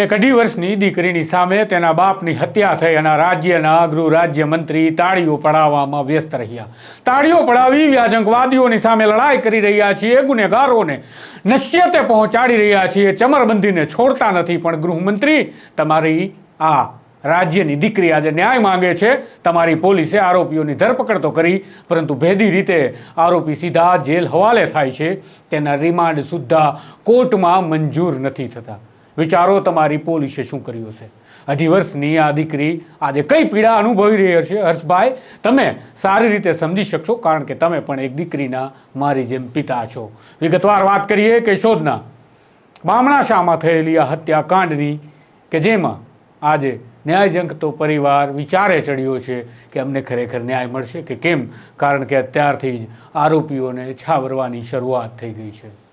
એક અઢી વર્ષની દીકરીની સામે તેના બાપની હત્યા થઈ અને રાજ્યના ગૃહ રાજ્ય મંત્રી તાળીઓ પડાવવામાં વ્યસ્ત રહ્યા. તાળીઓ પડાવી વ્યાજંકવાદીઓની સામે લડાઈ કરી રહ્યા છીએ, ગુનેગારોને નશ્યતે પહોંચાડી રહ્યા છીએ, ચમરબંધીને છોડતા નથી. પણ ગૃહમંત્રી, તમારી આ રાજ્યની દીકરી આજે ન્યાય માંગે છે. તમારી પોલીસે આરોપીઓની ધરપકડ તો કરી, પરંતુ ભેદી રીતે આરોપી સીધા જેલ હવાલે થાય છે. તેના રિમાન્ડ સુદ્ધા કોર્ટમાં મંજૂર નથી થતા. વિચારો તમારી પોલીસે શું કર્યું છે? અઢી વર્ષની આ દીકરી આજે કઈ પીડા અનુભવી રહી છે હર્ષભાઈ, તમે સારી રીતે સમજી શકશો, કારણ કે તમે પણ એક દીકરીના મારી જેમ પિતા છો. વિગતવાર વાત કરીએ કે શોધના. બામણાશામાં થયેલી આ હત્યાકાંડની કે જેમાં આજે ન્યાયજંક તો પરિવાર વિચારે ચડ્યો છે કે અમને ખરેખર ન્યાય મળશે કે કેમ? કારણ કે અત્યારથી જ આરોપીઓને છાવરવાની શરૂઆત થઈ ગઈ છે.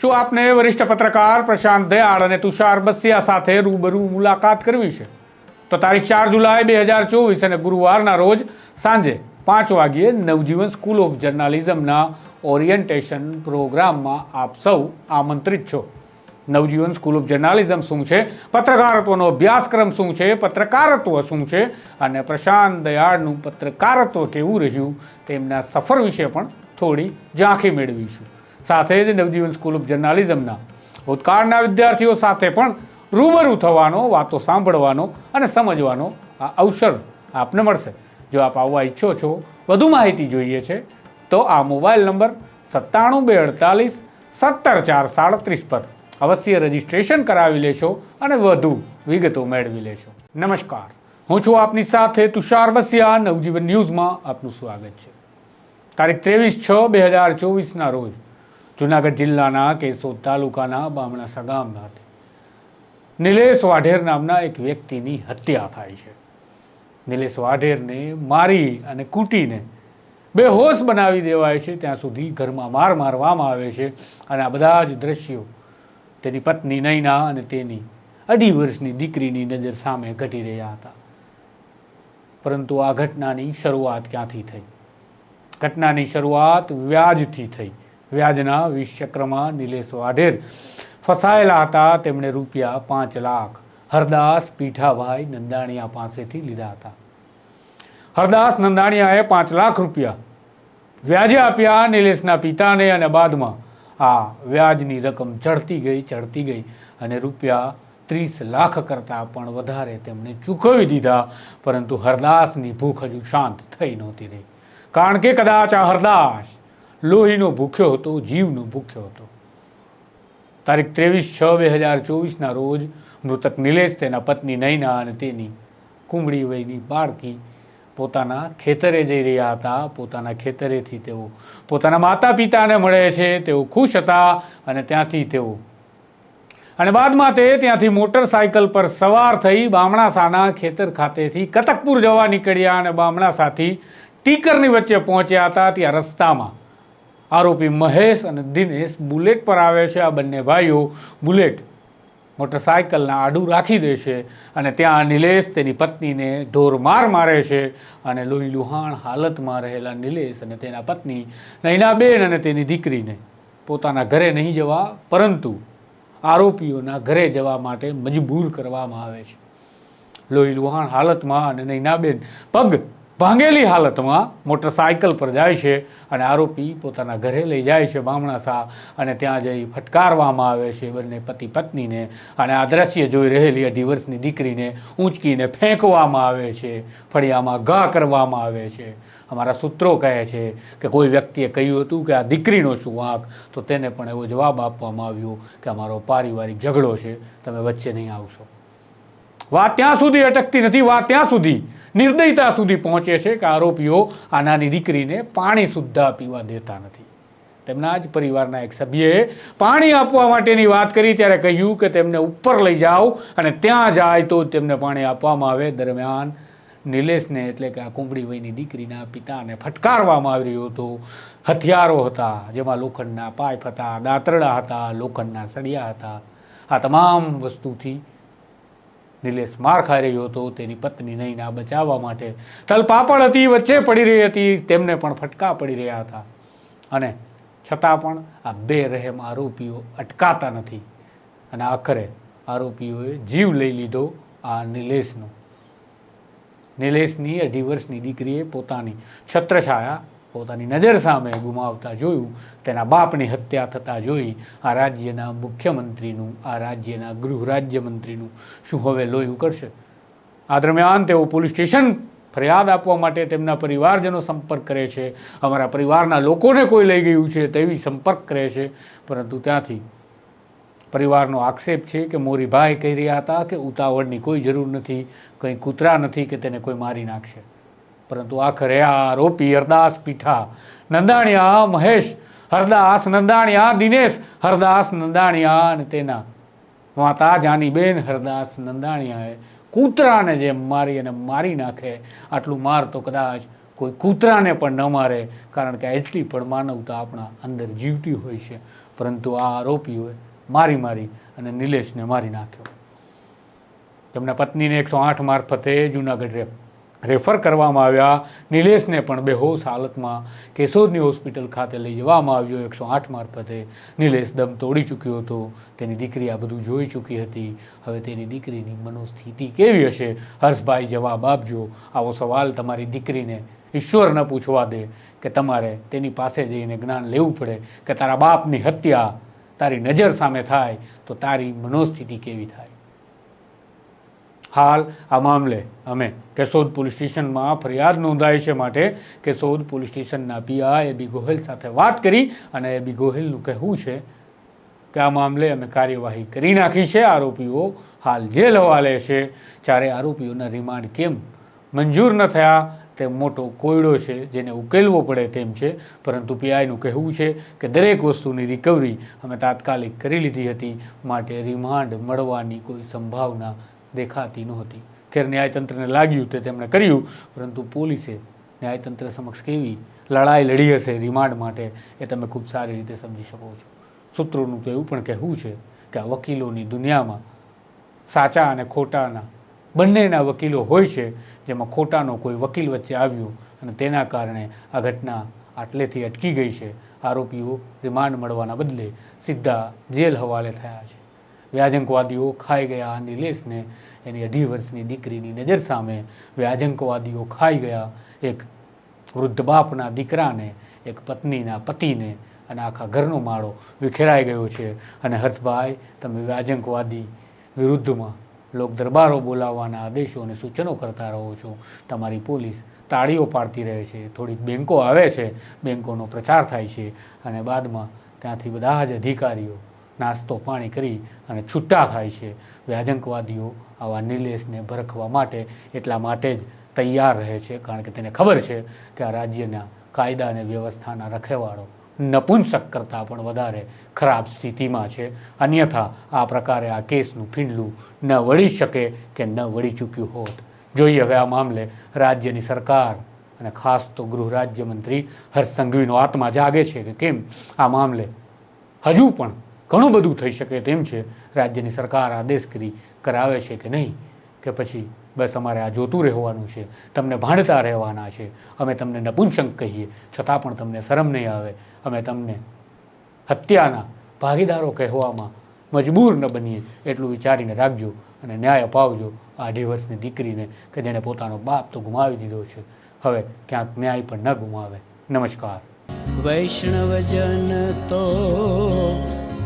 શું આપને વરિષ્ઠ પત્રકાર પ્રશાંત દયાળ અને તુષાર બસિયા સાથે રૂબરૂ મુલાકાત કરવી છે? તો તારીખ ચાર જુલાઈ બે હજાર ચોવીસ અને ગુરુવારના રોજ સાંજે પાંચ વાગ્યે નવજીવન સ્કૂલ ઓફ જર્નાલિઝમના ઓરિએન્ટેશન પ્રોગ્રામમાં આપ સૌ આમંત્રિત છો. નવજીવન સ્કૂલ ઓફ જર્નાલિઝમ શું છે? પત્રકારત્વનો અભ્યાસક્રમ શું છે? પત્રકારત્વ શું છે? અને પ્રશાંત દયાળનું પત્રકારત્વ કેવું રહ્યું? તેમના સફર વિશે પણ થોડી ઝાંખી મેળવીશું. સાથે જ નવજીવન સ્કૂલ ઓફ જર્નાલિઝમના ભૂતકાળના વિદ્યાર્થીઓ સાથે પણ રૂબરૂ થવાનો, વાતો સાંભળવાનો અને સમજવાનો આ અવસર આપને મળશે. જો આપ આવવા ઈચ્છો છો, વધુ માહિતી જોઈએ છે, તો આ મોબાઈલ નંબર સત્તાણું બે અડતાલીસ સત્તર ચાર સાડત્રીસ પર અવશ્ય રજીસ્ટ્રેશન કરાવી લેશો અને વધુ વિગતો મેળવી લેશો. નમસ્કાર. હું છું આપની સાથે તુષાર બસિયા નવજીવન ન્યૂઝમાં આપનું સ્વાગત છે. તારીખ ત્રેવીસ છ, બે હજાર ચોવીસના રોજ જુનાગઢ જિલ્લાના કેશોદ તાલુકાના બામણાસા ગામ ખાતે. નિલેશ વાઢેર નામના એક વ્યક્તિની હત્યા થાય છે. નિલેશ વાઢેરને મારી અને કૂટીને બેહોશ બનાવી દેવાય છે. ત્યાં સુધી ઘરમાં માર મારવામાં આવે છે અને આ બધા જ દ્રશ્યો તેની પત્ની નૈના અને તેની અઢી વર્ષની દીકરીની નજર સામે ઘટી રહ્યા હતા. પરંતુ આ ઘટનાની શરૂઆત ક્યાંથી થઈ? ઘટનાની શરૂઆત વ્યાજથી થઈ. વ્યાજના વિશ્ચક્રમાં ચક્રમાં નિલેશ વાઢેર ફસાયેલા હતા તેમણે રૂપિયા પાંચ લાખ. હરદાસ પીઠાભાઈ નંદાણીયા પાસેથી લીધા હતા. હરદાસ નંદાણીયાએ પાંચ લાખ રૂપિયા વ્યાજે આપ્યા નિલેશના પિતાને અને બાદમાં આ વ્યાજની રકમ ચડતી ગઈ ચડતી ગઈ અને રૂપિયા ત્રીસ લાખ કરતાં પણ વધારે તેમણે ચૂકવી દીધા, પરંતુ હરદાસની ભૂખ હજુ શાંત થઈ નહોતી રહી. કારણ કે કદાચ આ હરદાસ લોહીનો ભૂખ્યો હતો, જીવનો ભૂખ્યો હતો. તારીખ ત્રેવીસ છ બે હજાર ચોવીસના રોજ મૃતક નિલેશ, તેના પત્ની નૈના અને તેની કુંબળી વયની બાળકી પોતાના ખેતરે જઈ રહ્યા હતા. પોતાના ખેતરેથી તેઓ પોતાના માતા પિતાને મળે છે. તેઓ ખુશ હતા અને ત્યાંથી તેઓ અને બાદમાં તે ત્યાંથી મોટરસાયકલ પર સવાર થઈ બામણાસાના ખેતર ખાતેથી કતકપુર જવા નીકળ્યા અને બામણાસાથી ટીકરની વચ્ચે પહોંચ્યા હતા. ત્યાં રસ્તામાં આરોપી મહેશ અને દિનેશ બુલેટ પર આવે છે. આ બંને ભાઈઓ બુલેટ મોટરસાયકલના આડું રાખી દે છે અને ત્યાં નિલેશ તેની પત્નીને ઢોરમાર મારે છે અને લોહી લુહાણ હાલતમાં રહેલા નિલેશ અને તેના પત્ની નૈનાબેન અને તેની દીકરીને પોતાના ઘરે નહીં જવા, પરંતુ આરોપીઓના ઘરે જવા માટે મજબૂર કરવામાં આવે છે. લોહી લુહાણ હાલતમાં અને નૈનાબેન પગ ભાંગેલી હાલતમાં મોટરસાયકલ પર જાય છે અને આરોપી પોતાના ઘરે લઈ જાય છે બામણાસા અને ત્યાં જઈ ફટકારવામાં આવે છે બંને પતિ પત્નીને. અને આ દ્રશ્ય જોઈ રહેલી અઢી વર્ષની દીકરીને ઊંચકીને ફેંકવામાં આવે છે, ફળિયામાં ઘા કરવામાં આવે છે. અમારા સૂત્રો કહે છે કે કોઈ વ્યક્તિએ કહ્યું હતું કે આ દીકરીનો શું વાંક? તો તેને પણ એવો જવાબ આપવામાં આવ્યો કે અમારો પારિવારિક ઝઘડો છે, તમે વચ્ચે નહીં આવશો. વાત ત્યાં સુધી અટકતી નથી, વાત ત્યાં સુધી નિર્દયતા સુધી પહોંચે છે કે આરોપીઓ આ નાની દીકરીને પાણી સુદ્ધા પીવા દેતા નથી. તેમના જ પરિવારના એક સભ્યએ પાણી આપવા માટેની વાત કરી ત્યારે કહ્યું કે તેમને ઉપર લઈ જાઓ અને ત્યાં જાય તો તેમને પાણી આપવામાં આવે. દરમિયાન નિલેશને એટલે કે આ કુંબળી વયની દીકરીના પિતાને ફટકારવામાં આવી રહ્યો હતો. હથિયારો હતા, જેમાં લોખંડના પાઇપ હતા, દાંતરડા હતા, લોખંડના સળિયા હતા. આ તમામ વસ્તુથી નિલેશ માર ખાઈ રહ્યો હતો, તેની પત્ની નહીંના બચાવવા માટે. તલપાપડ હતી, વચ્ચે પડી રહી હતી, તેમને પણ ફટકા પડી રહ્યા હતા. અને છતાં પણ આ બે રહેમ આરોપીઓ અટકાતા નથી. અને આખરે આરોપીઓએ જીવ લઈ લીધો આ નિલેશનો. નિલેશની અઢી વર્ષની દીકરીએ પોતાની છત્રછાયા પોતાની નજર સામે ગુમાવતા જોયું, તેના બાપની હત્યા થતાં જોઈ આ રાજ્યના મુખ્યમંત્રીનું, આ રાજ્યના ગૃહ રાજ્યમંત્રીનું શું હવે લોહી ઉકળશે આ દરમિયાન તેઓ પોલીસ સ્ટેશન ફરિયાદ આપવા માટે તેમના પરિવારજનો સંપર્ક કરે છે. અમારા પરિવારના લોકોને કોઈ લઈ ગયું છે તેવી સંપર્ક કરે છે. પરંતુ ત્યાંથી પરિવારનો આક્ષેપ છે કે મોરીભાઈ કહી રહ્યા હતા કે ઉતાવળની કોઈ જરૂર નથી, કંઈ કૂતરા નથી કે તેને કોઈ મારી નાખશે. પરંતુ આખરે આ આરોપી હરદાસ પીઠા, નંદાણિયા, મહેશ, હરદાસ, નંદાણિયા, દિનેશ, હરદાસ, નંદાણિયા અને તેના માતા, જાનીબેન, હરદાસ, નંદાણિયાએ કૂતરાને જેમ મારી અને મારી નાખે, આટલું માર તો કદાચ કોઈ કૂતરાને પણ ન મારે, કારણ કે એટલી પણ માનવતા આપણા અંદર જીવતી હોય છે. પરંતુ આ આરોપીઓએ મારી મારી અને નિલેશને મારી નાખ્યો. તેમના પત્નીને એકસો આઠ મારફતે જૂનાગઢ રેફ રેફર કરવામાં આવ્યા. નિલેશને પણ બેહોશ હાલતમાં કેશોદની હોસ્પિટલ ખાતે લઈ જવામાં આવ્યો. એકસો આઠ મારફતે નિલેશ દમ તોડી ચૂક્યો હતો. તેની દીકરી આ બધું જોઈ ચૂકી હતી. હવે તેની દીકરીની મનોસ્થિતિ કેવી હશે? હર્ષભાઈ જવાબ આપજો. આવો સવાલ તમારી દીકરીને ઈશ્વર ન પૂછવા દે કે તમારે તેની પાસે જઈને જ્ઞાન લેવું પડે કે તારા બાપની હત્યા તારી નજર સામે થાય તો તારી મનોસ્થિતિ કેવી થાય? હાલ આ મામલે અમે કેશોદ પોલીસ સ્ટેશનમાં ફરિયાદ નોંધાઈ છે માટે કેશોદ પોલીસ સ્ટેશનના પીઆઈ બી ગોહિલ સાથે વાત કરી અને એ બી ગોહિલનું કહેવું છે કે આ મામલે અમે કાર્યવાહી કરી નાખી છે. આરોપીઓ હાલ જેલ હવાલે છે. ચારે આરોપીઓના રિમાન્ડ કેમ મંજૂર ન થયા તે મોટો કોયડો છે જેને ઉકેલવો પડે તેમ છે. પરંતુ પીઆઈનું કહેવું છે કે દરેક વસ્તુની રિકવરી અમે તાત્કાલિક કરી લીધી હતી. માટે રિમાન્ડ મળવાની કોઈ સંભાવના દેખાતી નહોતી. ખેર ન્યાયતંત્રને લાગ્યું તે તેમણે કર્યું, પરંતુ પોલીસે ન્યાયતંત્ર સમક્ષ કેવી લડાઈ લડી હશે રિમાન્ડ માટે એ તમે ખૂબ સારી રીતે સમજી શકો છો. સૂત્રોનું તો એવું પણ કહેવું છે કે આ વકીલોની દુનિયામાં સાચા અને ખોટાના બંનેના વકીલો હોય છે, જેમાં ખોટાનો કોઈ વકીલ વચ્ચે આવ્યો અને તેના કારણે આ ઘટના આટલેથી અટકી ગઈ છે. આરોપીઓ રિમાન્ડ મળવાના બદલે સીધા જેલ હવાલે થયા છે. વ્યાજંકવાદીઓ ખાઈ ગયા નિલેશને એની અઢી વર્ષની દીકરીની નજર સામે વ્યાજંકવાદીઓ ખાઈ ગયા એક વૃદ્ધ બાપના દીકરાને, એક પત્નીના પતિને અને આખા ઘરનો માળો વિખેરાઈ ગયો છે. અને હર્ષભાઈ, તમે વ્યાજંકવાદી વિરુદ્ધમાં લોક દરબારો બોલાવવાના આદેશો અને સૂચનો કરતા રહો છો. તમારી પોલીસ તાળીઓ પાડતી રહે છે. થોડીક બેન્કો આવે છે. બેન્કોનો પ્રચાર થાય છે. અને બાદમાં ત્યાંથી બધા જ અધિકારીઓ નાસ્તો પાણી કરી અને છૂટા થાય છે. વ્યાજંકવાદીઓ આવા નિલેશને ભરખવા માટે એટલા માટે જ તૈયાર રહે છે. કારણ કે તેને ખબર છે કે આ રાજ્યના કાયદા અને વ્યવસ્થાના રખેવાળો નપુંસક કરતાં પણ વધારે ખરાબ સ્થિતિમાં છે. અન્યથા આ પ્રકારે આ કેસનું ફીંડલું ન વળી શકે કે ન વળી ચૂક્યું હોત. જોઈએ હવે આ મામલે રાજ્યની સરકાર અને ખાસ તો ગૃહ રાજ્યમંત્રી હર્ષ સંઘવીનો આત્મા જાગે છે કે કેમ? આ મામલે હજુ પણ ઘણું બધું થઈ શકે તેમ છે, રાજ્યની સરકાર આદેશ કરી કરાવે છે કે નહીં? કે પછી બસ અમારે આ જોતું રહેવાનું છે, તમને ભાંડતા રહેવાના છે, અમે તમને નપુંસક કહીએ, છતાં પણ તમને શરમ નહીં આવે, અમે તમને હત્યાના ભાગીદારો કહેવામાં મજબૂર ન બનીએ, એટલું વિચારીને રાખજો અને ન્યાય અપાવજો આ અઢી વર્ષની દીકરીને કે જેણે પોતાનો બાપ તો ગુમાવી દીધો છે. હવે ક્યાંક ન્યાય પણ ન ગુમાવે. નમસ્કાર. વૈષ્ણવજન તો